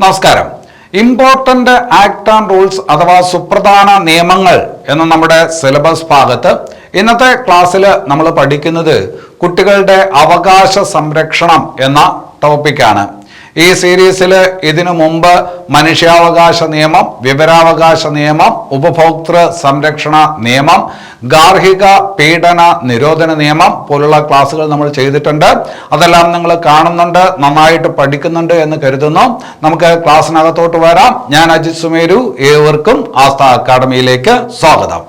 നമസ്കാരം. Important act and rules അഥവാ സുപ്രധാന നിയമങ്ങൾ എന്ന നമ്മുടെ സിലബസ് ഭാഗത്ത് ഇന്നത്തെ ക്ലാസ്സിൽ നമ്മൾ പഠിക്കുന്നത് കുട്ടികളുടെ അവകാശ സംരക്ഷണം എന്ന ടോപ്പിക്കാണ് ഈ സീരീസിൽ ഇതിനു മുമ്പ് മനുഷ്യാവകാശ നിയമം വിവരാവകാശ നിയമം ഉപഭോക്തൃ സംരക്ഷണ നിയമം ഗാർഹിക പീഡന നിരോധന നിയമം പോലുള്ള ക്ലാസ്സുകൾ നമ്മൾ ചെയ്തിട്ടുണ്ട്. അതെല്ലാം നിങ്ങൾ കാണുന്നുണ്ട് നന്നായിട്ട് പഠിക്കുന്നുണ്ട് എന്ന് കരുതുന്നു. നമുക്ക് ക്ലാസ്സിനകത്തോട്ട് വരാം. ഞാൻ അജിത് സുമേരു ഏവർക്കും ആസ്ഥ അക്കാദമിയിലേക്ക് സ്വാഗതം.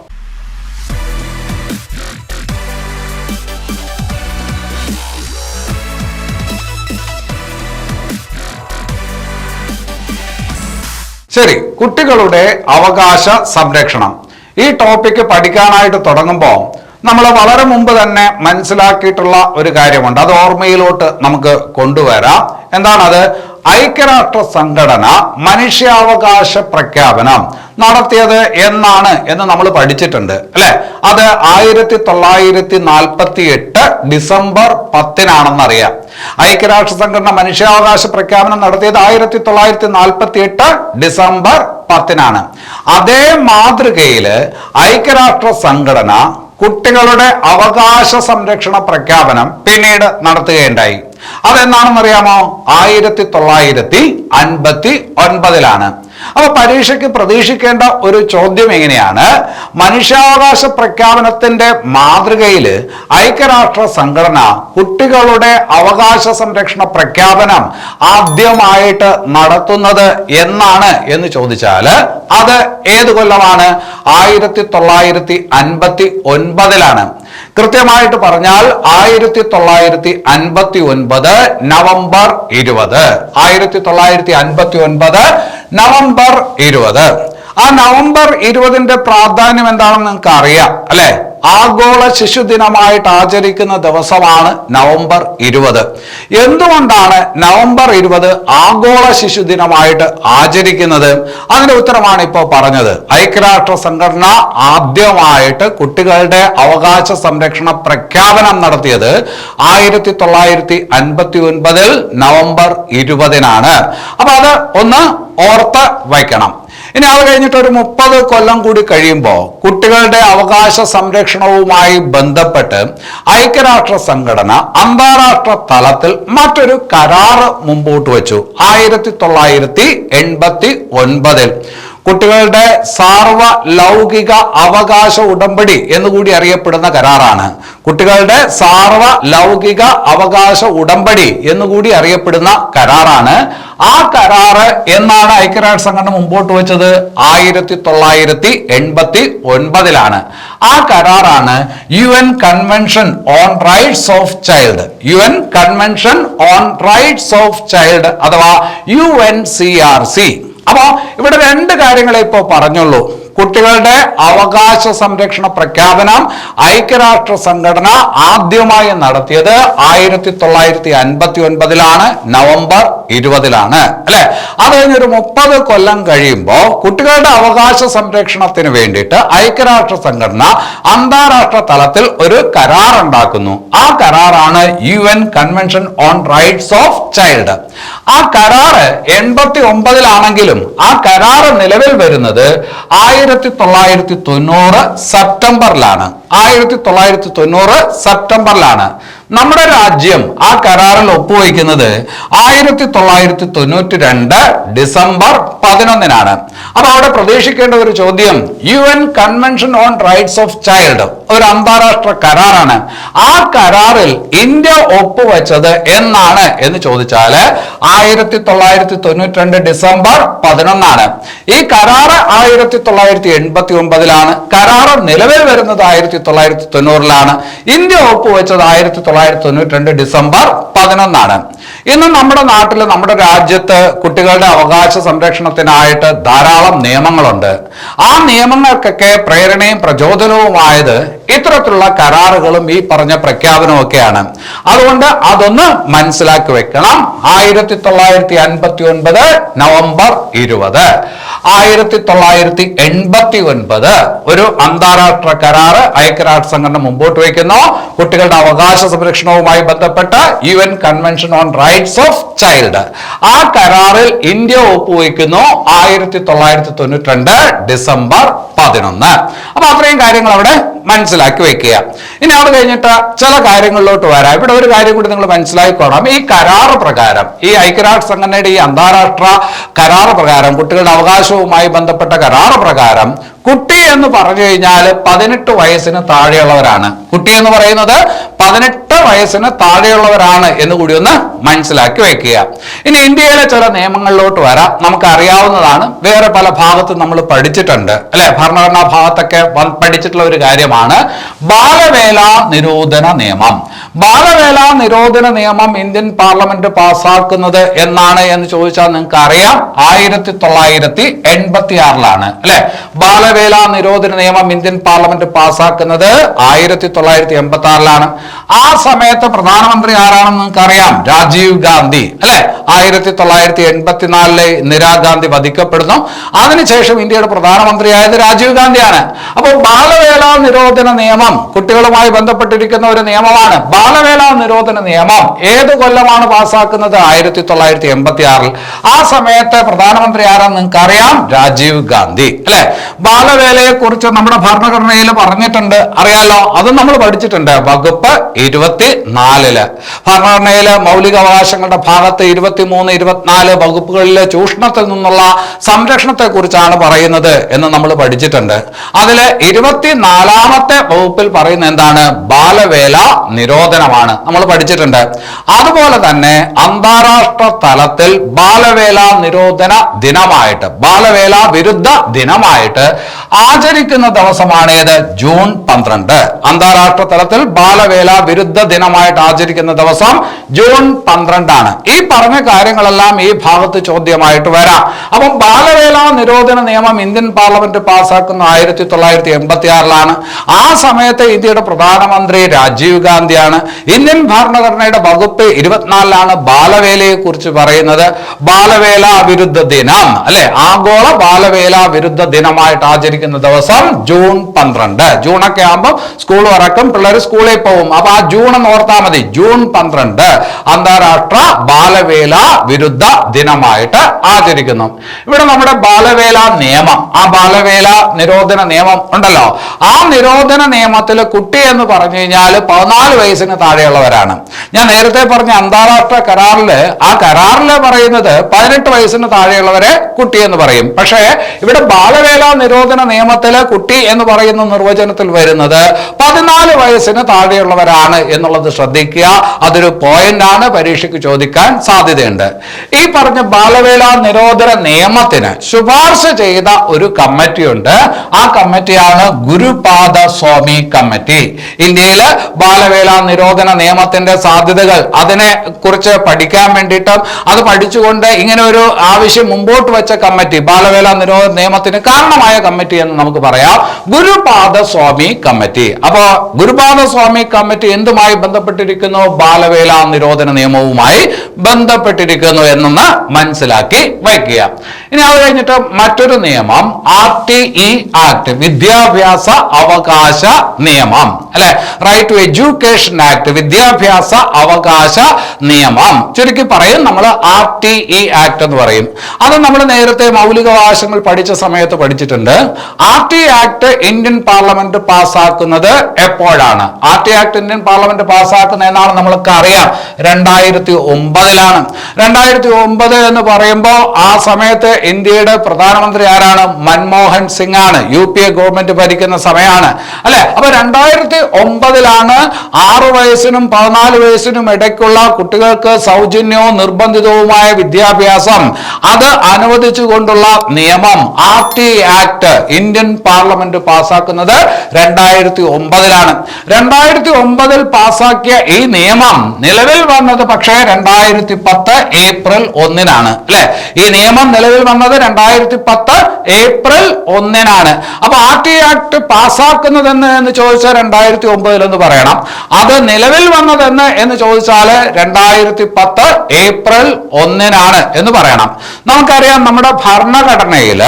ശരി കുട്ടികളുടെ അവകാശ സംരക്ഷണം. ഈ ടോപ്പിക്ക് പഠിക്കാനായിട്ട് തുടങ്ങുമ്പോൾ നമ്മൾ വളരെ മുമ്പ് തന്നെ മനസ്സിലാക്കിയിട്ടുള്ള ഒരു കാര്യമുണ്ട്. അത് ഓർമ്മയിലോട്ട് നമുക്ക് കൊണ്ടുവരാം. എന്താണത്? ഐക്യരാഷ്ട്ര സംഘടന മനുഷ്യാവകാശ പ്രഖ്യാപനം നടത്തിയത് എന്നാണ് എന്ന് നമ്മൾ പഠിച്ചിട്ടുണ്ട് അല്ലെ? അത് ആയിരത്തി തൊള്ളായിരത്തി നാൽപ്പത്തി എട്ട് ഡിസംബർ പത്തിനാണെന്നറിയാം. ഐക്യരാഷ്ട്ര സംഘടന മനുഷ്യാവകാശ പ്രഖ്യാപനം നടത്തിയത് ആയിരത്തി തൊള്ളായിരത്തി നാൽപ്പത്തി എട്ട് ഡിസംബർ പത്തിനാണ്. അതേ മാതൃകയിൽ ഐക്യരാഷ്ട്ര സംഘടന കുട്ടികളുടെ അവകാശ സംരക്ഷണ പ്രഖ്യാപനം പിന്നീട് നടത്തുകയുണ്ടായി. അതെന്താണെന്നറിയാമോ? ആയിരത്തി തൊള്ളായിരത്തി അൻപത്തി ഒൻപതിലാണ്. അപ്പൊ പരീക്ഷയ്ക്ക് പ്രതീക്ഷിക്കേണ്ട ഒരു ചോദ്യം എങ്ങനെയാണ്? മനുഷ്യാവകാശ പ്രഖ്യാപനത്തിന്റെ മാതൃകയിൽ ഐക്യരാഷ്ട്ര സംഘടന കുട്ടികളുടെ അവകാശ സംരക്ഷണ പ്രഖ്യാപനം ആദ്യമായിട്ട് നടത്തുന്നത് എന്നാണ് എന്ന് ചോദിച്ചാൽ അത് ഏത് കൊല്ലമാണ്? ആയിരത്തി തൊള്ളായിരത്തി അൻപത്തി ഒൻപതിലാണ് കൃത്യമായിട്ട് പറഞ്ഞാൽ ആയിരത്തി തൊള്ളായിരത്തി അൻപത്തി ഒൻപത് നവംബർ ഇരുപത്. ആയിരത്തി തൊള്ളായിരത്തി അൻപത്തി ഒൻപത് നവംബർ ഇരുപത്. ആ നവംബർ ഇരുപതിന്റെ പ്രാധാന്യം എന്താണെന്ന് നിങ്ങൾക്ക് അറിയാം അല്ലെ? ആഗോള ശിശുദിനമായിട്ട് ആചരിക്കുന്ന ദിവസമാണ് നവംബർ ഇരുപത്. എന്തുകൊണ്ടാണ് നവംബർ ഇരുപത് ആഗോള ശിശുദിനമായിട്ട് ആചരിക്കുന്നത്? അതിന്റെ ഉത്തരമാണ് ഇപ്പോൾ പറഞ്ഞത്. ഐക്യരാഷ്ട്ര സംഘടന ആദ്യമായിട്ട് കുട്ടികളുടെ അവകാശ സംരക്ഷണ പ്രഖ്യാപനം നടത്തിയത് ആയിരത്തി തൊള്ളായിരത്തി അൻപത്തി ഒൻപതിൽ നവംബർ ഇരുപതിനാണ്. അപ്പൊ അത് ഒന്ന് ഓർത്ത് വയ്ക്കണം. ഇനി അത് കഴിഞ്ഞിട്ട് ഒരു മുപ്പത് കൊല്ലം കൂടി കഴിയുമ്പോൾ കുട്ടികളുടെ അവകാശ സംരക്ഷണവുമായി ബന്ധപ്പെട്ട് ഐക്യരാഷ്ട്ര സംഘടന അന്താരാഷ്ട്ര തലത്തിൽ മറ്റൊരു കരാറ് മുമ്പോട്ട് വെച്ചു. ആയിരത്തി തൊള്ളായിരത്തി എൺപത്തി ഒൻപതിൽ. കുട്ടികളുടെ സാർവ ലൗകിക അവകാശ ഉടമ്പടി എന്നുകൂടി അറിയപ്പെടുന്ന കരാറാണ്. കുട്ടികളുടെ സാർവ ലൗകിക അവകാശ ഉടമ്പടി എന്നുകൂടി അറിയപ്പെടുന്ന കരാറാണ്. ആ കരാറ് എന്നാണ് ഐക്യരാഷ്ട്ര സംഘടന മുമ്പോട്ട് വെച്ചത്? ആയിരത്തി തൊള്ളായിരത്തി എൺപത്തി ഒൻപതിലാണ് ആ കരാറാണ് U N convention on rights of child. U N convention on rights of child അഥവാ U N C R C. അപ്പോ ഇവിടെ രണ്ട് കാര്യങ്ങളെ ഇപ്പോ പറഞ്ഞുള്ളൂ. കുട്ടികളുടെ അവകാശ സംരക്ഷണ പ്രഖ്യാപനം ഐക്യരാഷ്ട്ര സംഘടന ആദ്യമായി നടത്തിയത് ആയിരത്തി തൊള്ളായിരത്തി അൻപത്തി ഒൻപതിലാണ് നവംബർ ഇരുപതിലാണ്. അല്ലെ? അത് കഴിഞ്ഞൊരു മുപ്പത് കൊല്ലം കഴിയുമ്പോൾ കുട്ടികളുടെ അവകാശ സംരക്ഷണത്തിന് വേണ്ടിയിട്ട് ഐക്യരാഷ്ട്ര സംഘടന അന്താരാഷ്ട്ര തലത്തിൽ ഒരു കരാർ ഉണ്ടാക്കുന്നു. ആ കരാറാണ് U N convention on rights of child. ആ കരാറ് എൺപത്തി ഒമ്പതിലാണെങ്കിലും ആ കരാറ് നിലവിൽ വരുന്നത് ആയിരത്തി തൊള്ളായിരത്തി തൊണ്ണൂറ് സെപ്റ്റംബറിലാണ്. ആയിരത്തി തൊള്ളായിരത്തി തൊണ്ണൂറ് സെപ്റ്റംബറിലാണ്. നമ്മുടെ രാജ്യം ആ കരാറിൽ ഒപ്പുവയ്ക്കുന്നത് ആയിരത്തി തൊള്ളായിരത്തി തൊണ്ണൂറ്റി രണ്ട് ഡിസംബർ പതിനൊന്നിനാണ്. അപ്പൊ അവിടെ പ്രതീക്ഷിക്കേണ്ട ഒരു ചോദ്യം U N convention on rights of child ഒരു അന്താരാഷ്ട്ര കരാറാണ്. ആ കരാറിൽ ഇന്ത്യ ഒപ്പുവെച്ചത് എന്നാണ് എന്ന് ചോദിച്ചാൽ ആയിരത്തി തൊള്ളായിരത്തി തൊണ്ണൂറ്റി രണ്ട് ഡിസംബർ പതിനൊന്നാണ്. ഈ കരാർ ആയിരത്തി തൊള്ളായിരത്തി എൺപത്തി ഒമ്പതിലാണ് കരാറ് നിലവിൽ വരുന്നത് ആയിരത്തി തൊള്ളായിരത്തി തൊണ്ണൂറിലാണ് ഇന്ത്യ ഒപ്പുവെച്ചത് ആയിരത്തി തൊള്ളായിരത്തി തൊണ്ണൂറ്റി രണ്ട് ഡിസംബർ പതിനൊന്നാണ്. ഇന്ന് നമ്മുടെ നാട്ടിൽ നമ്മുടെ രാജ്യത്ത് കുട്ടികളുടെ അവകാശ സംരക്ഷണത്തിനായിട്ട് ധാരാളം നിയമങ്ങളുണ്ട്. ആ നിയമങ്ങൾക്കൊക്കെ പ്രേരണയും പ്രചോദനവുമായത് ഇത്തരത്തിലുള്ള കരാറുകളും ഈ പറഞ്ഞ പ്രഖ്യാപനവും ഒക്കെയാണ് അതുകൊണ്ട് അതൊന്ന് മനസ്സിലാക്കി വെക്കണം. ആയിരത്തി തൊള്ളായിരത്തി അൻപത്തി ഒൻപത് നവംബർ ഇരുപത്. ആയിരത്തി തൊള്ളായിരത്തി എൺപത്തി ഒൻപത് ഒരു അന്താരാഷ്ട്ര കരാറ് ഐക്യരാഷ്ട്ര സംഘടന മുമ്പോട്ട് വയ്ക്കുന്നു. കുട്ടികളുടെ അവകാശ സംരക്ഷണവുമായി ബന്ധപ്പെട്ട U N convention on rights of child ആ കരാറിൽ ഇന്ത്യ ഒപ്പുവയ്ക്കുന്നു ആയിരത്തി തൊള്ളായിരത്തി തൊണ്ണൂറ്റി രണ്ട് ഡിസംബർ പതിനൊന്ന്. അപ്പൊ അത്രയും കാര്യങ്ങൾ അവിടെ മനസ്സിലാക്കി വെക്കുക. ഇനി അവിടെ കഴിഞ്ഞിട്ട് ചില കാര്യങ്ങളിലോട്ട് വരാം. ഇവിടെ ഒരു കാര്യം കൂടി നിങ്ങൾ മനസ്സിലാക്കിക്കോണം ഈ കരാർ പ്രകാരം ഈ ഐക്യരാഷ്ട്ര സംഘടനയുടെ ഈ അന്താരാഷ്ട്ര കരാർ പ്രകാരം കുട്ടികളുടെ അവകാശവുമായി ബന്ധപ്പെട്ട കരാർ പ്രകാരം കുട്ടി എന്ന് പറഞ്ഞു കഴിഞ്ഞാൽ പതിനെട്ട് വയസ്സിന് താഴെയുള്ളവരാണ്. കുട്ടി എന്ന് പറയുന്നത് പതിനെട്ട് വയസ്സിന് താഴെയുള്ളവരാണ് എന്ന് കൂടി ഒന്ന് മനസ്സിലാക്കി വെക്കുക. ഇനി ഇന്ത്യയിലെ ചില നിയമങ്ങളിലോട്ട് വരാം. നമുക്ക് അറിയാവുന്നതാണ് വേറെ പല ഭാഗത്തും നമ്മൾ പഠിച്ചിട്ടുണ്ട്. അല്ലെ? ഭരണഘടനാ ഭാഗത്തൊക്കെ പഠിച്ചിട്ടുള്ള ഒരു കാര്യമാണ് ബാലവേല നിരോധന നിയമം. ബാലവേല നിരോധന നിയമം ഇന്ത്യൻ പാർലമെന്റ് പാസ്സാക്കുന്നത് എന്നാണ് എന്ന് ചോദിച്ചാൽ നിങ്ങൾക്ക് അറിയാം ആയിരത്തി തൊള്ളായിരത്തി എൺപത്തി ആറിലാണ് അല്ലെ? ബാലവേല നിരോധന നിയമം ഇന്ത്യൻ പാർലമെന്റ് പാസാക്കുന്നത് ആയിരത്തി തൊള്ളായിരത്തി എൺപത്തി ആറിലാണ് ആ സമയത്ത് പ്രധാനമന്ത്രി ആരാണെന്ന് നിങ്ങൾക്ക് അറിയാം രാജീവ് ഗാന്ധി അല്ലെ? ആയിരത്തി തൊള്ളായിരത്തി എൺപത്തിനാലിലെ ഇന്ദിരാഗാന്ധി വധിക്കപ്പെടുന്നു. അതിനുശേഷം ഇന്ത്യയുടെ പ്രധാനമന്ത്രിയായത് രാജീവ് ഗാന്ധിയാണ്. അപ്പോൾ ബാലവേല നിരോധന നിയമം കുട്ടികളുമായി ബന്ധപ്പെട്ടിരിക്കുന്ന ഒരു നിയമമാണ്. ബാലവേല നിരോധന നിയമം ഏത് കൊല്ലമാണ് പാസാക്കുന്നത്? ആയിരത്തി തൊള്ളായിരത്തി എൺപത്തി ആറിൽ ആ സമയത്ത് പ്രധാനമന്ത്രി ആരാണെന്ന് നിങ്ങൾക്ക് അറിയാം രാജീവ് ഗാന്ധി അല്ലെ? ബാലവേലയെ കുറിച്ച് നമ്മുടെ ഭരണഘടനയിൽ പറഞ്ഞിട്ടുണ്ട്. അറിയാലോ? അത് നമ്മൾ പഠിച്ചിട്ടുണ്ട്. വകുപ്പ് ഇരുപത്തി നാലിൽ ഭരണഘടനയിലെ മൗലികാവകാശങ്ങളുടെ ഭാഗത്ത് ഇരുപത്തി മൂന്ന് ഇരുപത്തിനാല് വകുപ്പുകളിലെ ചൂഷണത്തിൽ നിന്നുള്ള സംരക്ഷണത്തെക്കുറിച്ചാണ് പറയുന്നത് എന്ന് നമ്മൾ പഠിച്ചിട്ടുണ്ട്. അതിൽ ഇരുപത്തിനാലാമത്തെ വകുപ്പിൽ പറയുന്ന എന്താണ്? ബാലവേല നിരോധനമാണ്. നമ്മൾ പഠിച്ചിട്ടുണ്ട്. അതുപോലെ തന്നെ അന്താരാഷ്ട്ര തലത്തിൽ ബാലവേല നിരോധന ദിനമായിട്ട് ബാലവേല വിരുദ്ധ ദിനമായിട്ട് ആചരിക്കുന്ന ദിവസമാണ് ഏത്? ജൂൺ പന്ത്രണ്ട്. അന്താരാഷ്ട്ര തലത്തിൽ ബാലവേല വിരുദ്ധ ദിനമായിട്ട് ആചരിക്കുന്ന ദിവസം ജൂൺ പന്ത്രണ്ടാണ്. ഈ പറഞ്ഞ കാര്യങ്ങളെല്ലാം ഈ ഭാഗത്ത് ചോദ്യമായിട്ട് വരാം. അപ്പം ബാലവേല നിരോധന നിയമം ഇന്ത്യൻ പാർലമെന്റ് പാസ്സാക്കുന്ന ആയിരത്തി തൊള്ളായിരത്തി എൺപത്തി ആറിലാണ് ആ സമയത്ത് ഇന്ത്യയുടെ പ്രധാനമന്ത്രി രാജീവ് ഗാന്ധിയാണ് ഇന്ത്യൻ ഭരണഘടനയുടെ വകുപ്പ് ഇരുപത്തിനാലിലാണ് ബാലവേലയെ കുറിച്ച് പറയുന്നത്. ബാലവേല വിരുദ്ധ ദിനം അല്ലെ? ആഗോള ബാലവേല വിരുദ്ധ ദിനമായിട്ട് ആചരിക്കുന്ന ദിവസം ജൂൺ പന്ത്രണ്ട്. ജൂണൊക്കെ ആകുമ്പോൾ സ്കൂൾ തുറക്കും പിള്ളേർ സ്കൂളിൽ പോകും അപ്പൊ ആ ജൂൺ എന്ന് ഓർത്താൽ മതി. ജൂൺ പന്ത്രണ്ട് അന്താരാഷ്ട്ര ബാലവേല വിരുദ്ധ ദിനമായിട്ട് ആചരിക്കുന്നു. ഇവിടെ നമ്മുടെ ബാലവേല നിയമം. ആ ബാലവേല നിരോധന നിയമം ഉണ്ടല്ലോ. ആ നിരോധന നിയമത്തിൽ കുട്ടി എന്ന് പറഞ്ഞു കഴിഞ്ഞാൽ പതിനാല് വയസ്സിന് താഴെയുള്ളവരാണ്. ഞാൻ നേരത്തെ പറഞ്ഞ അന്താരാഷ്ട്ര കരാറിൽ ആ കരാറിൽ പറയുന്നത് പതിനെട്ട് വയസ്സിന് താഴെയുള്ളവരെ കുട്ടി എന്ന് പറയും. പക്ഷേ ഇവിടെ ബാലവേല നിരോധന നിയമത്തിൽ കുട്ടി എന്ന് പറയുന്ന നിർവചനത്തിൽ വരുന്നത് പതിനാല് വയസ്സിന് താഴെയുള്ളവരാണ് എന്നുള്ളത് ശ്രദ്ധിക്കുക. അതൊരു പോയിന്റ് ആണ്. പരീക്ഷയ്ക്ക് ചോദിക്കാൻ സാധ്യതയുണ്ട്. ഈ പറഞ്ഞ ബാലവേല നിരോധന നിയമത്തിന് ശുപാർശ ചെയ്ത ഒരു കമ്മിറ്റി ഉണ്ട് ആ കമ്മിറ്റിയാണ് ഗുരുപാദ സ്വാമി കമ്മിറ്റി. ഇന്ത്യയിൽ ബാലവേല നിരോധന നിയമത്തിന്റെ സാധ്യതകൾ അതിനെ കുറിച്ച് പഠിക്കാൻ വേണ്ടിയിട്ടും അത് പഠിച്ചുകൊണ്ട് ഇങ്ങനെ ഒരു ആവശ്യം മുമ്പോട്ട് വെച്ച കമ്മിറ്റി ബാലവേല നിരോധന നിയമത്തിന് കാരണമായ കമ്മിറ്റി എന്ന് നമുക്ക് പറയാം. ഗുരുപാദ സ്വാമി കമ്മിറ്റി. അപ്പോ ഗുരുപാദ സ്വാമി കമ്മിറ്റി എന്തുമായി ബന്ധപ്പെട്ടിരിക്കുന്നു? ബാലവേല നിരോധന നിയമവുമായി ബന്ധപ്പെട്ടിരിക്കുന്നു എന്നൊന്ന് മനസ്സിലാക്കി വയ്ക്കുക. ഇനി അത് കഴിഞ്ഞിട്ട് മറ്റൊരു നിയമം ആർ ടി ഇ ആക്ട് വിദ്യാഭ്യാസ അവകാശ നിയമം. അല്ലെ? റൈറ്റ് ടു എഡ്യൂക്കേഷൻ ആക്ട് വിദ്യാഭ്യാസ അവകാശ നിയമം. ചുരുക്കി പറയും നമ്മൾ ആർ ടി ഇ ആക്ട് എന്ന് പറയും. അത് നമ്മൾ നേരത്തെ മൗലികാവകാശങ്ങൾ പഠിച്ച സമയത്ത് പഠിച്ചിട്ടുണ്ട്. R T act Indian parliament പാസ്സാക്കുന്നത് എപ്പോഴാണ്? R T act Indian parliament പാസ്സാക്കുന്ന എന്നാണ് നമ്മൾക്ക് അറിയാം. രണ്ടായിരത്തി ഒമ്പതിലാണ്. രണ്ടായിരത്തി ഒമ്പത് എന്ന് പറയുമ്പോൾ ആ സമയത്ത് ഇന്ത്യയുടെ പ്രധാനമന്ത്രി ആരാണ്? മൻമോഹൻ സിംഗ് ആണ് യു പി എ ഗവൺമെന്റ് ഭരിക്കുന്ന സമയമാണ് അല്ലെ? അപ്പൊ രണ്ടായിരത്തി ഒമ്പതിലാണ് ആറ് വയസ്സിനും പതിനാല് വയസ്സിനും ഇടയ്ക്കുള്ള കുട്ടികൾക്ക് സൗജന്യവും നിർബന്ധിതവുമായ വിദ്യാഭ്യാസം. അത് അനുവദിച്ചുകൊണ്ടുള്ള നിയമം R T act. Indian parliament പാസ്സാക്കുന്നത് രണ്ടായിരത്തി ഒമ്പതിലാണ് രണ്ടായിരത്തി ഒമ്പതിൽ പാസ്സാക്കിയ ഈ നിയമം നിലവിൽ വന്നത് പക്ഷേ രണ്ടായിരത്തി പത്ത് ഏപ്രിൽ ഒന്നിനാണ്. അല്ലെ? ഈ നിയമം നിലവിൽ വന്നത് രണ്ടായിരത്തി പത്ത് ഏപ്രിൽ ഒന്നിനാണ്. അപ്പൊ ആർ ടി ആക്ട് പാസ്സാക്കുന്നതെന്ന് എന്ന് ചോദിച്ചാൽ രണ്ടായിരത്തി ഒമ്പതിൽ എന്ന് പറയണം. അത് നിലവിൽ വന്നതെന്ന് എന്ന് ചോദിച്ചാൽ രണ്ടായിരത്തി പത്ത് ഏപ്രിൽ ഒന്നിനാണ് എന്ന് പറയണം. നമുക്കറിയാം നമ്മുടെ ഭരണഘടനയിൽ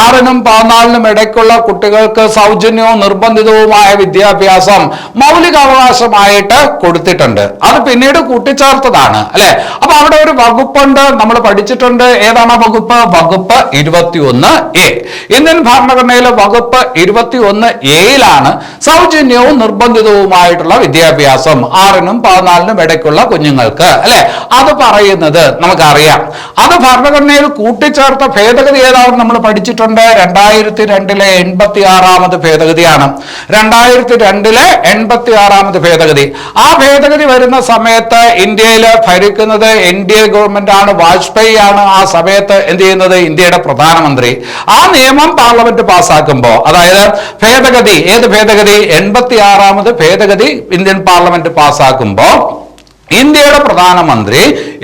ആറിനും പതിനാലിനും ഇടയ്ക്കുള്ള കുട്ടികൾക്ക് സൗജന്യവും നിർബന്ധിതവുമായ വിദ്യാഭ്യാസം മൗലിക അവകാശമായിട്ട് കൊടുത്തിട്ടുണ്ട്. അത് പിന്നീട് കൂട്ടിച്ചേർത്തതാണ് അല്ലെ? അപ്പൊ അവിടെ ഒരു വകുപ്പുണ്ട് നമ്മൾ പഠിച്ചിട്ടുണ്ട്. ഏതാണ് വകുപ്പ്? വകുപ്പ് ഇരുപത്തിയൊന്ന് എ. ഇന്ത്യൻ ഭരണഘടനയിലെ വകുപ്പ് ഇരുപത്തി ഒന്ന് എയിലാണ് സൗജന്യവും നിർബന്ധിതവുമായിട്ടുള്ള വിദ്യാഭ്യാസം. ആറിനും പതിനാലിനും ഇടയ്ക്കുള്ള കുഞ്ഞുങ്ങൾക്ക് അല്ലെ? അത് പറയുന്നത് നമുക്കറിയാം. അത് ഭരണഘടനയിൽ കൂട്ടിച്ചേർത്ത ഭേദഗതി ഏതാണെന്ന് നമ്മൾ പഠിച്ചിട്ടുണ്ട്? രണ്ടായിരത്തി രണ്ടിലെ എൺപത്തി ആറാമത് ഭേദഗതിയാണ്. രണ്ടായിരത്തി രണ്ടിലെ എൺപത്തി ആറാമത് ഭേദഗതി. ആ ഭേദഗതി വരുന്ന സമയത്ത് ഇന്ത്യയിൽ ഭരിക്കുന്നത് എൻ ഡി എ ഗവൺമെന്റ് ആണ് വാജ്പേയി ആണ് ആ സമയത്ത് എന്ത് ചെയ്യുന്നത്? ഇന്ത്യയുടെ പ്രധാനമന്ത്രി. ആ നിയമം പാർലമെന്റ് പാസ്സാക്കുമ്പോൾ അതായത് ഭേദഗതി ഏത് ഭേദഗതി? എൺപത്തി ആറാമത് ഭേദഗതി ഇന്ത്യൻ പാർലമെന്റ് പാസ്സാക്കുമ്പോൾ ഇന്ത്യയുടെ പ്രധാനമന്ത്രി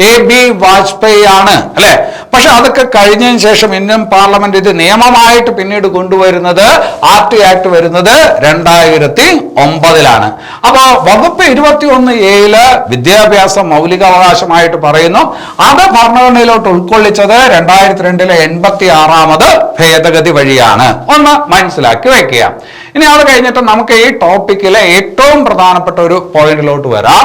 എ ബി വാജ്പേയി ആണ് അല്ലെ? പക്ഷെ അതൊക്കെ കഴിഞ്ഞതിന് ശേഷം ഇന്ത്യൻ പാർലമെന്റ് ഇത് നിയമമായിട്ട് പിന്നീട് കൊണ്ടുവരുന്നത് ആർ ടി ആക്ട് വരുന്നത് രണ്ടായിരത്തി ഒമ്പതിലാണ് അപ്പൊ വകുപ്പ് ഇരുപത്തി ഒന്ന് എയിൽ വിദ്യാഭ്യാസം മൗലികാവകാശമായിട്ട് പറയുന്നു. അത് ഭരണഘടനയിലോട്ട് ഉൾക്കൊള്ളിച്ചത് രണ്ടായിരത്തി രണ്ടിലെ എൺപത്തി ആറാമത് ഭേദഗതി വഴിയാണ്. ഒന്ന് മനസ്സിലാക്കി വെക്കുക. ഇനി അത് കഴിഞ്ഞിട്ട് നമുക്ക് ഈ ടോപ്പിക്കിലെ ഏറ്റവും പ്രധാനപ്പെട്ട ഒരു പോയിന്റിലോട്ട് വരാം.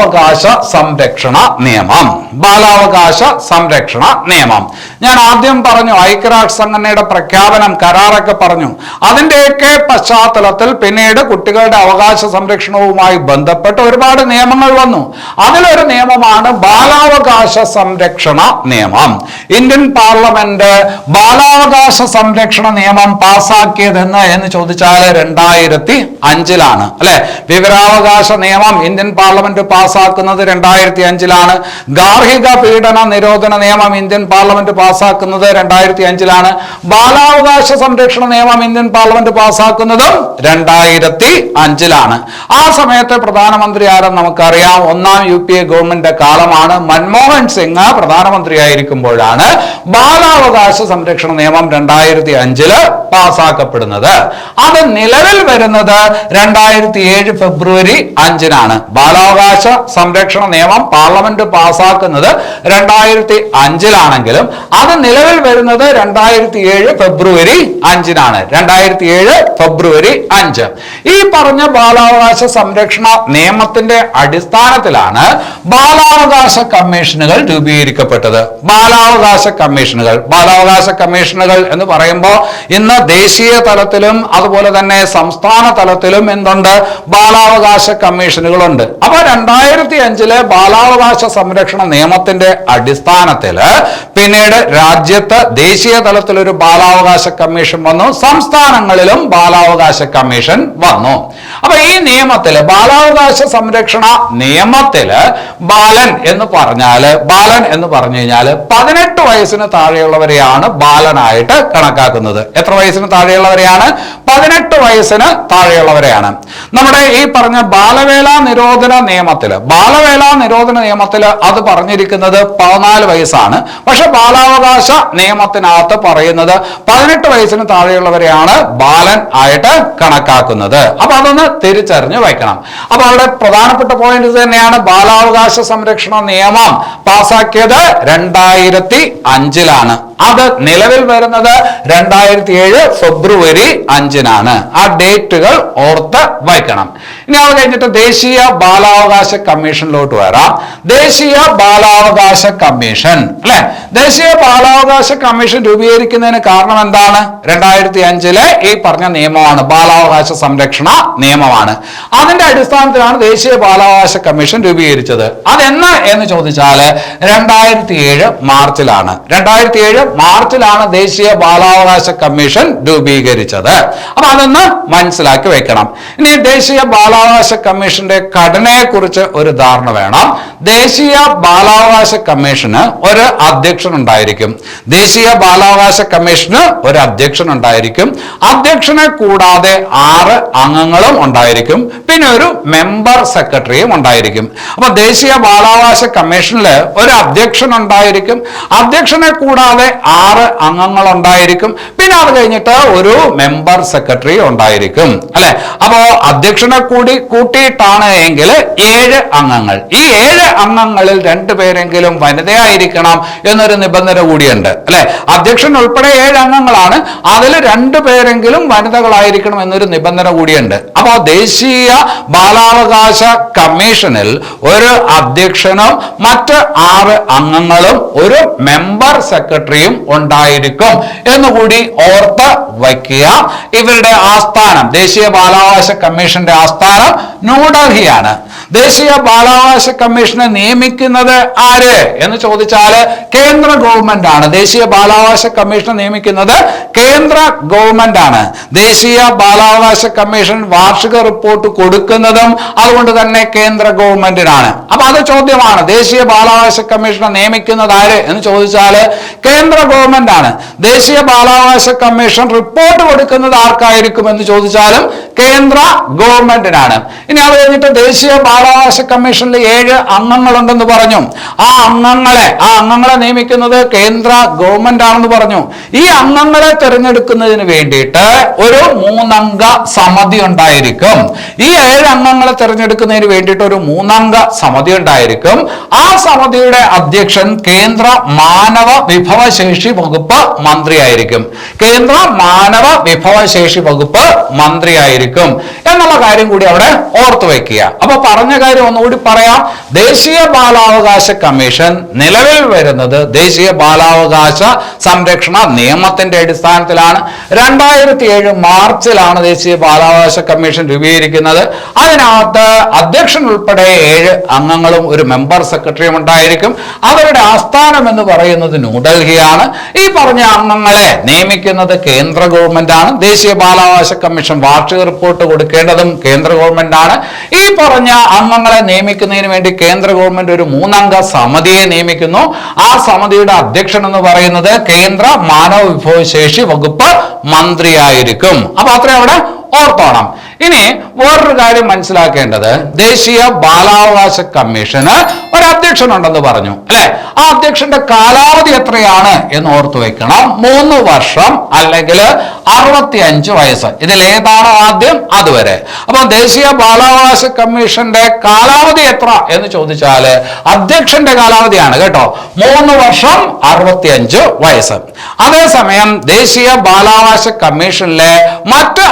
ബാലാവകാശ സംരക്ഷണ നിയമം. ബാലാവകാശ സംരക്ഷണ നിയമം. ഞാൻ ആദ്യം പറഞ്ഞു ഐക്യരാഷ്ട്ര സംഘടനയുടെ പ്രഖ്യാപനം കരാറൊക്കെ പറഞ്ഞു. അതിന്റെയൊക്കെ പശ്ചാത്തലത്തിൽ പിന്നീട് കുട്ടികളുടെ അവകാശ സംരക്ഷണവുമായി ബന്ധപ്പെട്ട് ഒരുപാട് നിയമങ്ങൾ വന്നു. അതിലൊരു നിയമമാണ് ബാലാവകാശ സംരക്ഷണ നിയമം. ഇന്ത്യൻ പാർലമെന്റ് ബാലാവകാശ സംരക്ഷണ നിയമം പാസാക്കിയതെന്ന് എന്ന് ചോദിച്ചാൽ രണ്ടായിരത്തി അഞ്ചിലാണ്. അല്ലെ? വിവരാവകാശ നിയമം ഇന്ത്യൻ പാർലമെന്റ് പാസാക്കുന്നത് രണ്ടായിരത്തി അഞ്ചിലാണ് ഗാർഹിക പീഡന നിരോധന നിയമം ഇന്ത്യൻ പാർലമെന്റ് പാസാക്കുന്നത് രണ്ടായിരത്തി അഞ്ചിലാണ് ബാലാവകാശ സംരക്ഷണ നിയമം ഇന്ത്യൻ പാർലമെന്റ് പാസാക്കുന്നതും രണ്ടായിരത്തി അഞ്ചിലാണ് ആ സമയത്തെ പ്രധാനമന്ത്രി ആരും നമുക്കറിയാം. ഒന്നാം യു പി എ ഗവൺമെന്റിന്റെ കാലമാണ്. മൻമോഹൻ സിംഗ് പ്രധാനമന്ത്രിയായിരിക്കുമ്പോഴാണ് ബാലാവകാശ സംരക്ഷണ നിയമം രണ്ടായിരത്തി അഞ്ചിൽ പാസാക്കപ്പെടുന്നത്. അത് നിലവിൽ വരുന്നത് രണ്ടായിരത്തി ഏഴ് ഫെബ്രുവരി അഞ്ചിനാണ്. ബാലാവകാശ സംരക്ഷണ നിയമം പാർലമെന്റ് പാസാക്കുന്നത് രണ്ടായിരത്തി അഞ്ചിലാണെങ്കിലും അത് നിലവിൽ വരുന്നത് രണ്ടായിരത്തി ഏഴ് ഫെബ്രുവരി അഞ്ചിനാണ്. രണ്ടായിരത്തി ഏഴ് ഫെബ്രുവരി അഞ്ച്. ഈ പറഞ്ഞ ബാലാവകാശ സംരക്ഷണ നിയമത്തിന്റെ അടിസ്ഥാനത്തിലാണ് ബാലാവകാശ കമ്മീഷനുകൾ രൂപീകരിക്കപ്പെട്ടത്. ബാലാവകാശ കമ്മീഷനുകൾ ബാലാവകാശ കമ്മീഷനുകൾ എന്ന് പറയുമ്പോൾ ഇന്ന് ദേശീയ തലത്തിലും അതുപോലെ തന്നെ സംസ്ഥാന തലത്തിലും എന്തുണ്ട്? ബാലാവകാശ കമ്മീഷനുകളുണ്ട്. അപ്പൊ രണ്ടായിരത്തി അഞ്ചിലെ ബാലാവകാശ സംരക്ഷണ നിയമത്തിന്റെ അടിസ്ഥാനത്തിൽ പിന്നീട് രാജ്യത്ത് ദേശീയ തലത്തിൽ ഒരു ബാലാവകാശ കമ്മീഷൻ വന്നു. സംസ്ഥാനങ്ങളിലും ബാലാവകാശ കമ്മീഷൻ വന്നു. അപ്പൊ ഈ നിയമത്തിൽ ബാലാവകാശ സംരക്ഷണ നിയമത്തിൽ ബാലൻ എന്ന് പറഞ്ഞാൽ ബാലൻ എന്ന് പറഞ്ഞു കഴിഞ്ഞാൽ പതിനെട്ട് വയസ്സിന് താഴെയുള്ളവരെയാണ് ബാലനായിട്ട് കണക്കാക്കുന്നത്. എത്ര വയസ്സിന് താഴെയുള്ളവരെയാണ്? പതിനെട്ട് വയസ്സിന് താഴെയുള്ളവരെയാണ്. നമ്മുടെ ഈ പറഞ്ഞ ബാലവേല നിരോധന നിയമത്തിൽ ബാലവേല നിരോധന നിയമത്തിൽ അത് പറഞ്ഞിരിക്കുന്നത് പതിനാല് വയസ്സാണ്. പക്ഷെ ബാലാവകാശ നിയമത്തിനകത്ത് പറയുന്നത് പതിനെട്ട് വയസ്സിന് താഴെയുള്ളവരെയാണ് ബാലൻ ആയിട്ട് കണക്കാക്കുന്നത്. അപ്പൊ അതൊന്ന് തിരിച്ചറിഞ്ഞു വയ്ക്കണം. അപ്പൊ അവിടെ പ്രധാനപ്പെട്ട പോയിന്റ് തന്നെയാണ്. ബാലാവകാശ സംരക്ഷണ നിയമം പാസാക്കിയത് രണ്ടായിരത്തി അഞ്ചിലാണ്. അത് നിലവിൽ വരുന്നത് രണ്ടായിരത്തി ഏഴ് ഫെബ്രുവരി അഞ്ചിനാണ്. ആ ഡേറ്റുകൾ ഓർത്ത് വയ്ക്കണം. ഇനി അത് കഴിഞ്ഞിട്ട് ദേശീയ ബാലാവകാശ കമ്മീഷനിലോട്ട് വരാം. ദേശീയ ബാലാവകാശ കമ്മീഷൻ അല്ലെ? ദേശീയ ബാലാവകാശ കമ്മീഷൻ രൂപീകരിക്കുന്നതിന് കാരണം എന്താണ്? രണ്ടായിരത്തി അഞ്ചിലെ ഈ പറഞ്ഞ നിയമമാണ് ബാലാവകാശ സംരക്ഷണ നിയമമാണ്. അതിന്റെ അടിസ്ഥാനത്തിലാണ് ദേശീയ ബാലാവകാശ കമ്മീഷൻ രൂപീകരിച്ചത്. അതെന്ന് എന്ന് ചോദിച്ചാൽ രണ്ടായിരത്തി ഏഴ് മാർച്ചിലാണ്. രണ്ടായിരത്തി ഏഴ് മാർച്ചിലാണ് ദേശീയ ബാലാവകാശ കമ്മീഷൻ രൂപീകരിച്ചത്. അപ്പൊ അതൊന്ന് മനസ്സിലാക്കി വെക്കണം. ഇനി ദേശീയ ബാലാവകാശ കമ്മീഷന്റെ ഘടനയെ കുറിച്ച് ഒരു ധാരണ വേണം. ദേശീയ ബാലാവകാശ കമ്മീഷന് ഒരു അധ്യക്ഷൻ ഉണ്ടായിരിക്കും ദേശീയ ബാലാവകാശ കമ്മീഷന് ഒരു അധ്യക്ഷൻ ഉണ്ടായിരിക്കും അധ്യക്ഷനെ കൂടാതെ ആറ് അംഗങ്ങളും ഉണ്ടായിരിക്കും. പിന്നെ ഒരു മെമ്പർ സെക്രട്ടറിയും ഉണ്ടായിരിക്കും. അപ്പൊ ദേശീയ ബാലാവകാശ കമ്മീഷനിൽ ഒരു അധ്യക്ഷൻ ഉണ്ടായിരിക്കും അധ്യക്ഷനെ കൂടാതെ ആറ് അംഗങ്ങൾ ഉണ്ടായിരിക്കും പിന്നെ അത് കഴിഞ്ഞിട്ട് ഒരു മെമ്പർ സെക്രട്ടറി ഉണ്ടായിരിക്കും. അല്ലെ? അപ്പോ അധ്യക്ഷനെ കൂടി കൂട്ടിയിട്ടാണ് എങ്കിൽ ഏഴ് അംഗങ്ങൾ. ഈ ഏഴ് അംഗങ്ങളിൽ രണ്ടു പേരെങ്കിലും വനിതയായിരിക്കണം എന്നൊരു നിബന്ധന കൂടിയുണ്ട്. അല്ലെ? അധ്യക്ഷൻ ഉൾപ്പെടെ ഏഴ് അംഗങ്ങളാണ്. അതിൽ രണ്ടുപേരെങ്കിലും വനിതകളായിരിക്കണം എന്നൊരു നിബന്ധന കൂടിയുണ്ട്. അപ്പോൾ ദേശീയ ബാലാവകാശ കമ്മീഷനിൽ ഒരു അധ്യക്ഷനും മറ്റ് ആറ് അംഗങ്ങളും ഒരു മെമ്പർ സെക്രട്ടറിയും ഉണ്ടായിരിക്കും. എന്നുകൂടി ഓർത്ത് വയ്ക്കുക. ഇവരുടെ ആസ്ഥാനം ദേശീയ ബാലാവകാശ കമ്മീഷന്റെ ആസ്ഥാനം ന്യൂഡൽഹിയാണ്. ദേശീയ ബാലാവകാശ കമ്മീഷനെ നിയമിക്കുന്നത് ആര് എന്ന് ചോദിച്ചാൽ കേന്ദ്ര ഗവൺമെന്റ് ആണ്. ദേശീയ ബാലാവകാശ കമ്മീഷനെ നിയമിക്കുന്നത് കേന്ദ്ര ഗവൺമെന്റ് ആണ്. ദേശീയ ബാലാവകാശ കമ്മീഷൻ വാർഷിക റിപ്പോർട്ട് കൊടുക്കുന്നതും അതുകൊണ്ട് തന്നെ കേന്ദ്ര ഗവൺമെന്റിനാണ്. അപ്പൊ അത് ചോദ്യമാണ്. ദേശീയ ബാലാവകാശ കമ്മീഷനെ നിയമിക്കുന്നത് ആര് എന്ന് ചോദിച്ചാൽ കേന്ദ്ര ഗവൺമെന്റ് ആണ്. ദേശീയ ബാലാവകാശ കമ്മീഷൻ റിപ്പോർട്ട് കൊടുക്കുന്നത് ആർക്കായിരിക്കും എന്ന് ചോദിച്ചാലും കേന്ദ്ര ഗവൺമെന്റിനാണ്. ഇനി അത് കഴിഞ്ഞിട്ട് ദേശീയ ബാലാവകാശ കമ്മീഷനിൽ ഏഴ് അംഗങ്ങളുണ്ടെന്ന് പറഞ്ഞു. ആ അംഗങ്ങളെ ആ അംഗങ്ങളെ നിയമിക്കുന്നത് കേന്ദ്ര ഗവൺമെന്റ് ആണെന്ന് പറഞ്ഞു. ഈ അംഗങ്ങളെ തിരഞ്ഞെടുക്കുന്നതിന് വേണ്ടിയിട്ട് ഒരു മൂന്നംഗ സമിതി ഉണ്ടായിരിക്കും. ഈ ഏഴ് അംഗങ്ങളെ തിരഞ്ഞെടുക്കുന്നതിന് വേണ്ടിയിട്ട് ഒരു മൂന്നംഗ സമിതി ഉണ്ടായിരിക്കും. ആ സമിതിയുടെ അധ്യക്ഷൻ കേന്ദ്ര മാനവ വിഭവശേഷി വകുപ്പ് മന്ത്രിയായിരിക്കും. കേന്ദ്ര മാനവ വിഭവശേഷി വകുപ്പ് മന്ത്രിയായിരിക്കും എന്നുള്ള കാര്യം കൂടി അവിടെ ഓർത്തു വെക്കുക അപ്പൊ പറഞ്ഞ കാര്യം ഒന്നുകൂടി പറയാം. ദേശീയ ബാലാവകാശ കമ്മീഷൻ നിലവിൽ വരുന്നത് ദേശീയ ബാലാവകാശ സംരക്ഷണ നിയമത്തിന്റെ അടിസ്ഥാനത്തിലാണ്. രണ്ടായിരത്തി ഏഴ് മാർച്ചിലാണ് ദേശീയ ബാലാവകാശ കമ്മീഷൻ രൂപീകരിക്കുന്നത്. അതിനകത്ത് അധ്യക്ഷൻ ഉൾപ്പെടെ ഏഴ് അംഗങ്ങളും ഒരു മെമ്പർ സെക്രട്ടറിയും ഉണ്ടായിരിക്കും. അവരുടെ ആസ്ഥാനം എന്ന് പറയുന്നത് ന്യൂഡൽഹിയാണ്. ഈ പറഞ്ഞ അംഗങ്ങളെ നിയമിക്കുന്നത് കേന്ദ്ര ഗവൺമെന്റ് ആണ് ദേശീയ ബാലാവകാശ കമ്മീഷൻ വാർഷിക റിപ്പോർട്ട് കൊടുക്കേണ്ടതും കേന്ദ്ര ഗവൺമെന്റാണ്. ഈ പറഞ്ഞ അംഗങ്ങളെ നിയമിക്കുന്നതിന് വേണ്ടി കേന്ദ്ര ഗവൺമെന്റ് ഒരു മൂന്നംഗ സമിതിയെ നിയമിക്കുന്നു. ആ സമിതിയുടെ അധ്യക്ഷൻ എന്ന് പറയുന്നത് കേന്ദ്ര മാനവ വിഭവശേഷി വകുപ്പ് മന്ത്രിയായിരിക്കും. അപ്പൊ അത്രയും അവിടെ ഓർത്തോണം. ഇനി വേറൊരു കാര്യം മനസ്സിലാക്കേണ്ടത് ദേശീയ ബാലാവകാശ കമ്മീഷന് ഒരു അധ്യക്ഷനുണ്ടെന്ന് പറഞ്ഞു അല്ലെ? ആ അധ്യക്ഷന്റെ കാലാവധി എത്രയാണ് എന്ന് ഓർത്തു വെക്കണം. മൂന്ന് വർഷം അല്ലെങ്കിൽ അറുപത്തി അഞ്ച് വയസ്സ്. ഇതിൽ ഏതാണ് ആദ്യം? അതുവരെ. അപ്പൊ ദേശീയ ബാലാവകാശ കമ്മീഷന്റെ കാലാവധി എത്ര എന്ന് ചോദിച്ചാൽ അധ്യക്ഷന്റെ കാലാവധിയാണ് കേട്ടോ. മൂന്ന് വർഷം അറുപത്തി അഞ്ച് വയസ്സ്. അതേസമയം ദേശീയ ബാലാവകാശ കമ്മീഷനിലെ മറ്റ്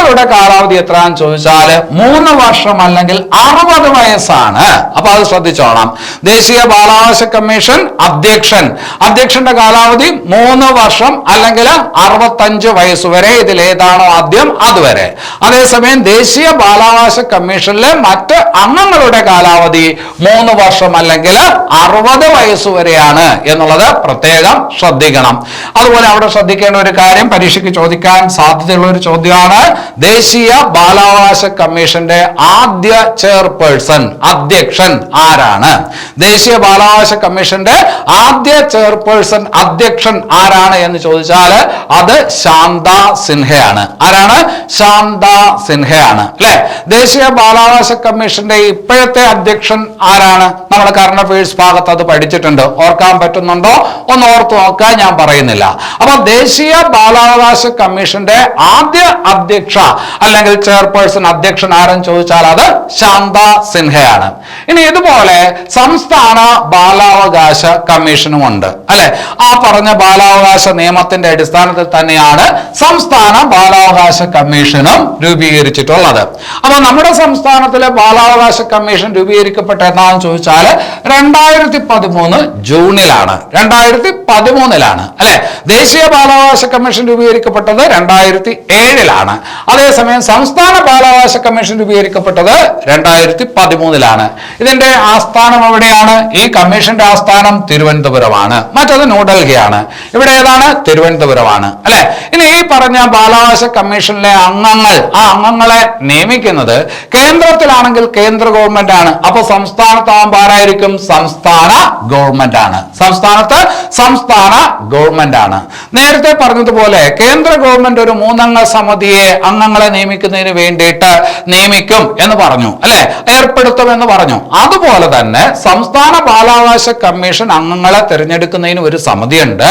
അംഗങ്ങളുടെ കാലാവധി എത്രയാണെന്ന് ചോദിച്ചാൽ മൂന്ന് വർഷം അല്ലെങ്കിൽ അറുപത് വയസ്സാണ്. അപ്പൊ അത് ശ്രദ്ധിച്ചോണം ദേശീയ ബാലാവകാശ കമ്മീഷൻ അധ്യക്ഷൻ. അധ്യക്ഷന്റെ കാലാവധി മൂന്ന് വർഷം അല്ലെങ്കിൽ അറുപത്തഞ്ച് വയസ്സ് വരെ. ഇതിൽ ഏതാണോ ആദ്യം? അതുവരെ. അതേസമയം ദേശീയ ബാലാവകാശ കമ്മീഷനിലെ മറ്റ് അംഗങ്ങളുടെ കാലാവധി മൂന്ന് വർഷം അല്ലെങ്കിൽ അറുപത് വയസ്സ് വരെയാണ് എന്നുള്ളത് പ്രത്യേകം ശ്രദ്ധിക്കണം. അതുപോലെ അവിടെ ശ്രദ്ധിക്കേണ്ട ഒരു കാര്യം പരീക്ഷയ്ക്ക് ചോദിക്കാൻ സാധ്യതയുള്ള ഒരു ചോദ്യമാണ്. ദേശീയ ബാലാവകാശ കമ്മീഷന്റെ ആദ്യ ചെയർപേഴ്സൺ അധ്യക്ഷൻ ആരാണ്? ദേശീയ ബാലാവകാശ കമ്മീഷന്റെ ആദ്യ ചെയർപേഴ്സൺ അധ്യക്ഷൻ ആരാണ് എന്ന് ചോദിച്ചാൽ അത് ശാന്ത സിൻഹയാണ്. ആരാണ്? ശാന്ത സിൻഹയാണ്. അല്ലെ? ദേശീയ ബാലാവകാശ കമ്മീഷന്റെ ഇപ്പോഴത്തെ അധ്യക്ഷൻ ആരാണ്? നമ്മൾ കറണ്ട് അഫയേഴ്സ് ഭാഗത്ത് അത് പഠിച്ചിട്ടുണ്ട്. ഓർക്കാൻ പറ്റുന്നുണ്ടോ? ഒന്ന് ഓർത്ത് നോക്കാൻ ഞാൻ പറയുന്നില്ല. അപ്പൊ ദേശീയ ബാലാവകാശ കമ്മീഷന്റെ ആദ്യ അധ്യക്ഷ അല്ലെങ്കിൽ ചെയർപേഴ്സൺ അധ്യക്ഷൻ ആരെന്ന് ചോദിച്ചാൽ അത് ശാന്ത സിൻഹയാണ്. ഇനി ഇതുപോലെ സംസ്ഥാന ബാലാവകാശ കമ്മീഷനും ഉണ്ട്. അല്ലെ? ആ പറഞ്ഞ ബാലാവകാശ നിയമത്തിന്റെ അടിസ്ഥാനത്തിൽ തന്നെയാണ് സംസ്ഥാന ബാലാവകാശ കമ്മീഷനും രൂപീകരിച്ചിട്ടുള്ളത്. അപ്പൊ നമ്മുടെ സംസ്ഥാനത്തിലെ ബാലാവകാശ കമ്മീഷൻ രൂപീകരിക്കപ്പെട്ട എന്നാന്ന് ചോദിച്ചാൽ രണ്ടായിരത്തി പതിമൂന്ന് ജൂണിലാണ്. രണ്ടായിരത്തി പതിമൂന്നിലാണ് അല്ലെ? ദേശീയ ബാലാവകാശ കമ്മീഷൻ രൂപീകരിക്കപ്പെട്ടത് രണ്ടായിരത്തി ഏഴിലാണ്. അതേസമയം സംസ്ഥാന ബാലാവകാശ കമ്മീഷൻ രൂപീകരിക്കപ്പെട്ടത് രണ്ടായിരത്തി പതിമൂന്നിലാണ് ഇതിന്റെ ആസ്ഥാനം എവിടെയാണ്? ഈ കമ്മീഷന്റെ ആസ്ഥാനം തിരുവനന്തപുരമാണ്. മറ്റത് ന്യൂഡൽഹിയാണ് ഇവിടെ ഏതാണ്? തിരുവനന്തപുരമാണ്. അല്ലെ? ഇനി ഈ പറഞ്ഞ ബാലാവകാശ കമ്മീഷനിലെ അംഗങ്ങൾ ആ അംഗങ്ങളെ നിയമിക്കുന്നത് കേന്ദ്രത്തിലാണെങ്കിൽ കേന്ദ്ര ഗവൺമെന്റ് ആണ് അപ്പൊ സംസ്ഥാനത്താകുമ്പോൾ ആരായിരിക്കും? സംസ്ഥാന ഗവൺമെന്റ് ആണ് സംസ്ഥാനത്ത് സംസ്ഥാന ഗവൺമെന്റ് ആണ് നേരത്തെ പറഞ്ഞതുപോലെ കേന്ദ്ര ഗവൺമെന്റ് ഒരു മൂന്നംഗ സമിതിയെ അംഗങ്ങളെ നിയമിക്കുന്നതിന് വേണ്ടിയിട്ട് നിയമിക്കും എന്ന് പറഞ്ഞു അല്ലെ? ഏർപ്പെടുത്തും എന്ന് പറഞ്ഞു. അതുപോലെ തന്നെ സംസ്ഥാന ബാലാവകാശ കമ്മീഷൻ അംഗങ്ങളെ തിരഞ്ഞെടുക്കുന്നതിന് ഒരു സമിതിയുണ്ട്.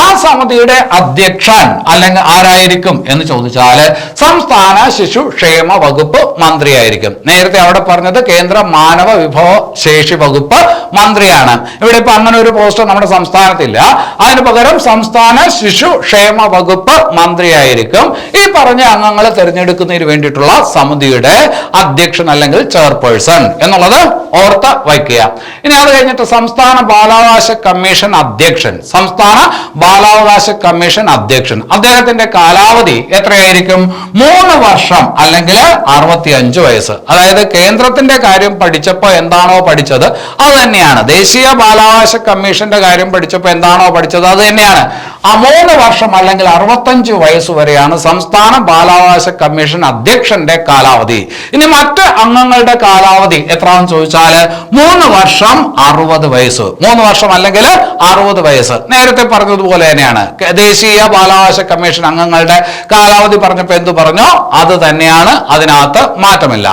ആ സമിതിയുടെ അധ്യക്ഷൻ അല്ലെങ്കിൽ ആരായിരിക്കും എന്ന് ചോദിച്ചാൽ സംസ്ഥാന ശിശു ക്ഷേമ വകുപ്പ് മന്ത്രിയായിരിക്കും. നേരത്തെ അവിടെ പറഞ്ഞത് കേന്ദ്ര മാനവ വിഭവ ശേഷി വകുപ്പ് മന്ത്രിയാണ്. ഇവിടെ ഇപ്പൊ അങ്ങനെ ഒരു പോസ്റ്റ് നമ്മുടെ സംസ്ഥാനത്തില്ല. അതിന് പകരം സംസ്ഥാന ശിശു ക്ഷേമ വകുപ്പ് മന്ത്രിയായിരിക്കും. ഈ പറഞ്ഞ അംഗങ്ങളെ തിരഞ്ഞെടുക്കുന്നതിന് വേണ്ടിയിട്ടുള്ള സമിതിയുടെ അധ്യക്ഷൻ അല്ലെങ്കിൽ ചെയർപേഴ്സൺ എന്നുള്ളത് ഓർത്ത് വയ്ക്കുക. ഇനി അത് കഴിഞ്ഞിട്ട് സംസ്ഥാന ബാലാവകാശ കമ്മീഷൻ അധ്യക്ഷൻ സംസ്ഥാന ബാലാവകാശ കമ്മീഷൻ അധ്യക്ഷൻ. അദ്ദേഹത്തിന്റെ കാലാവധി എത്രയായിരിക്കും? മൂന്ന് വർഷം അല്ലെങ്കിൽ അറുപത്തി അഞ്ച് വയസ്സ്. അതായത് കേന്ദ്രത്തിന്റെ കാര്യം പഠിച്ചപ്പോൾ എന്താണോ പഠിച്ചത്? അത് തന്നെയാണ്. ദേശീയ ബാലാവകാശ കമ്മീഷന്റെ കാര്യം പഠിച്ചപ്പോൾ എന്താണോ പഠിച്ചത്? അത് തന്നെയാണ്. ആ മൂന്ന് വർഷം അല്ലെങ്കിൽ അറുപത്തഞ്ച് വയസ്സ് വരെയാണ് സംസ്ഥാന ബാലാവകാശ കമ്മീഷൻ അധ്യക്ഷന്റെ കാലാവധി. ഇനി മറ്റ് അംഗങ്ങളുടെ കാലാവധി എത്രയാണെന്ന് ചോദിച്ചാൽ മൂന്ന് വർഷം അറുപത് വയസ്സ്. മൂന്ന് വർഷം അല്ലെങ്കിൽ അറുപത് വയസ്സ്. നേരത്തെ പറഞ്ഞതുപോലെ തന്നെയാണ്. ദേശീയ ബാലാവകാശ കമ്മീഷൻ അംഗങ്ങളുടെ കാലാവധി പറഞ്ഞപ്പോൾ എന്തു പറഞ്ഞോ? അത് തന്നെയാണ് അതിനകത്ത് മാറ്റമില്ല.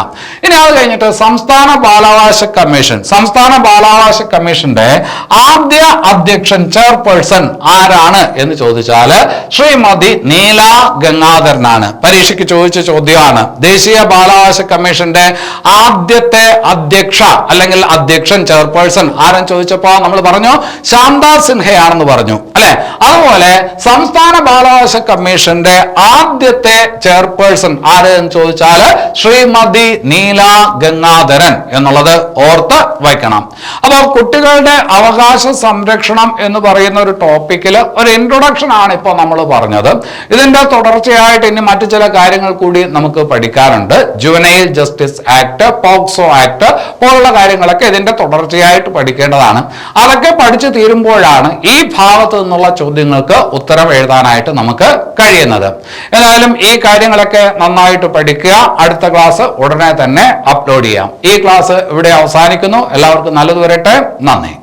ഇനി അത് കഴിഞ്ഞിട്ട് സംസ്ഥാന ബാലാവകാശ കമ്മീഷൻ. സംസ്ഥാന ബാലാവകാശ കമ്മീഷന്റെ ആദ്യ അധ്യക്ഷൻ ചെയർപേഴ്സൺ ആരാണ് എന്ന് ചോദിച്ചാൽ ശ്രീമതി നീല ഗംഗാധരനാണ്. പരീക്ഷയ്ക്ക് ചോദിച്ച ചോദ്യമാണ്. ദേശീയ ബാലാവകാശ കമ്മീഷന്റെ ആദ്യത്തെ അധ്യക്ഷ അല്ലെങ്കിൽ അധ്യക്ഷൻ ചെയർപേഴ്സൺ ആരെന്ന് ചോദിച്ചപ്പോ നമ്മൾ പറഞ്ഞു ശാന്ത സിൻഹയാണെന്ന് പറഞ്ഞു അല്ലെ? അതുപോലെ സംസ്ഥാന ബാലാവകാശ കമ്മീഷന്റെ ആദ്യത്തെ ചെയർപേഴ്സൺ ആരെന്ന് എന്ന് ചോദിച്ചാൽ ശ്രീമതി നീല ഗംഗാധരൻ എന്നുള്ളത് ഓർത്ത് വയ്ക്കണം. അപ്പോൾ കുട്ടികളുടെ അവകാശ സംരക്ഷണം എന്ന് പറയുന്ന ഒരു ടോപ്പിക്കിൽ ഒരു ഇൻട്രൊഡക്ഷൻ ആണ് ഇപ്പോൾ നമ്മൾ പറഞ്ഞത്. ഇതിന്റെ തുടർച്ചയായിട്ട് ഇനി മറ്റു ചില കാര്യങ്ങൾ കൂടി നമുക്ക് പഠിക്കാറുണ്ട്. Juvenile justice act POCSO act പോലുള്ള കാര്യങ്ങളൊക്കെ ഇതിന്റെ തുടർച്ചയായിട്ട് പഠിക്കേണ്ടതാണ്. അതൊക്കെ പഠിച്ചു തീരുമ്പോഴാണ് ഈ ഭാഗത്ത് നിന്നുള്ള ചോദ്യങ്ങൾക്ക് ഉത്തരം എഴുതാനായിട്ട് നമുക്ക് കഴിയുന്നത്. ഏതായാലും ഈ കാര്യങ്ങളൊക്കെ നന്നായിട്ട് പഠിക്കുക. അടുത്ത ക്ലാസ് ഉടനെ തന്നെ അപ്ലോഡ് ചെയ്യാം. ഈ ക്ലാസ് ഇവിടെ അവസാനിക്കുന്നു. എല്ലാവർക്കും നല്ലത് വരട്ടെ. നന്ദി.